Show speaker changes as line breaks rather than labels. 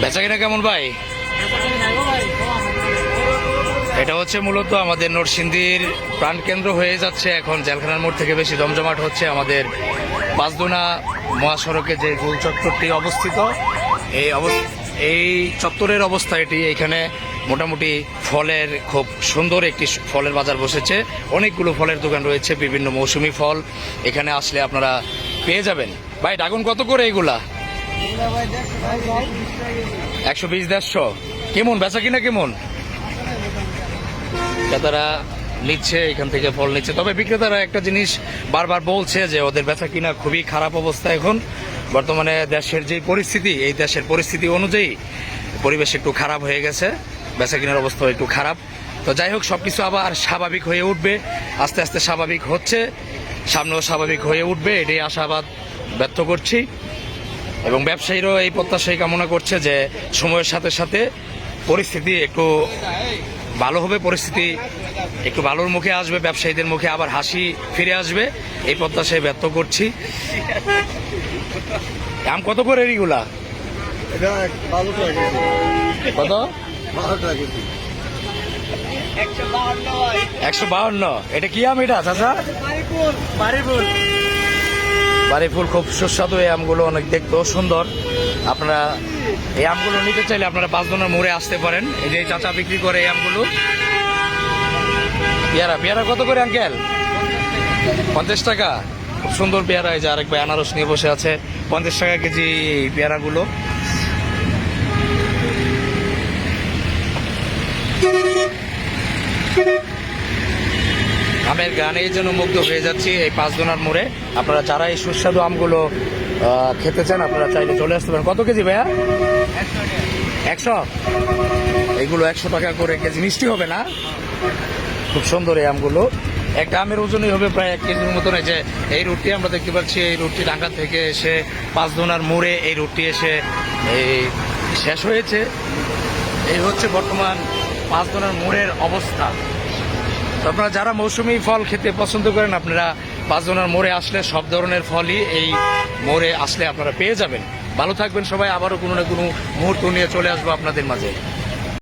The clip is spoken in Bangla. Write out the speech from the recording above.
বেচাকেনা কেমন ভাই? এটা হচ্ছে মূলত আমাদের নরসিংদীর প্রাণকেন্দ্র হয়ে যাচ্ছে এখন, জেলখানার মোড় থেকে বেশি জমজমাট হচ্ছে আমাদের পাঁচদোনা মহাসড়কে যে গোল চত্বরটি অবস্থিত। এই এই চত্বরের অবস্থা এটি। এখানে মোটামুটি ফলের খুব সুন্দর একটি ফলের বাজার বসেছে। অনেকগুলো ফলের দোকান রয়েছে, বিভিন্ন মৌসুমি ফল। এখানে আসলে আপনারা পেয়ে যাবেন। ভাই, ডাগুন কত করে এগুলা? একশো বিশ, দেড়শো। কেমন? বেচা কিনা কেমন? ক্রেতারা নিচ্ছে, এখান থেকে ফল নিচ্ছে। তবে বিক্রেতারা একটা জিনিস বারবার বলছে যে ওদের বেচা কিনা খুবই খারাপ অবস্থা এখন। বর্তমানে দেশের যে পরিস্থিতি, এই দেশের পরিস্থিতি অনুযায়ী পরিবেশ একটু খারাপ হয়ে গেছে। বেচা কিনার অবস্থা একটু খারাপ। তো যাই হোক সব কিছু আবার স্বাভাবিক হয়ে উঠবে। আস্তে আস্তে স্বাভাবিক হচ্ছে। সামনেও স্বাভাবিক হয়ে উঠবে এটাই আশাবাদ ব্যর্থ করছি। এবং ব্যবসায়ীরাও এই প্রত্যাশাই কামনা করছে যে সময়ের সাথে সাথে পরিস্থিতি একটু ভালো হবে পরিস্থিতি একটু ভালোর মুখে আসবে ব্যবসায়ীদের মুখে আবার হাসি ফিরে আসবে এই প্রত্যাশায় ব্যর্থ করছি। আম কত করে এগুলা? কত? একশো বাউন্ন এটা কি আম এটা, চাচা? বাড়ি ফুল খুব সুস্বাদু এই আমগুলো, অনেক দেখতেও সুন্দর। আপনারা এই আমগুলো নিতে চাইলে আপনারা পাঁচ জনের মোড়ে আসতে পারেন। এই যে চাচা বিক্রি করে এই আমগুলো। পেয়ারা পেয়ারা কত করে, আঙ্কেল? পঞ্চাশ টাকা। খুব সুন্দর পেয়ারা এই যে আরেক ভাই আনারস নিয়ে বসে আছে। পঞ্চাশ টাকা কেজি পেয়ারাগুলো। আমের গানে, এই জন্য মুগ্ধ হয়ে যাচ্ছি এই পাঁচদোনার মোড়ে। আপনারা যারা এই সুস্বাদু আমগুলো খেতে চান, আপনারা চাইলে চলে আসতে পারেন। কত কেজি ভাইয়া? একশো। এগুলো একশো টাকা করে কেজি। মিষ্টি হবে না? খুব সুন্দর এই আমগুলো। একটা আমের ওজনই হবে প্রায় এক কেজির মতন। যে এই রুটটি আমরা দেখতে পাচ্ছি, এই রুটটি ঢাকা থেকে এসে পাঁচদোনার মোড়ে এই রুটটি এসে এই শেষ হয়েছে। এই হচ্ছে বর্তমান পাঁচদোনার মোড়ের অবস্থা। আপনারা যারা মৌসুমি ফল খেতে পছন্দ করেন, আপনারা পাঁচজনের মোড়ে আসলে সব ধরনের ফলই এই মোড়ে আসলে আপনারা পেয়ে যাবেন। ভালো থাকবেন সবাই, আবারও কোনো না কোনো মুহূর্ত নিয়ে চলে আসব আপনাদের মাঝে।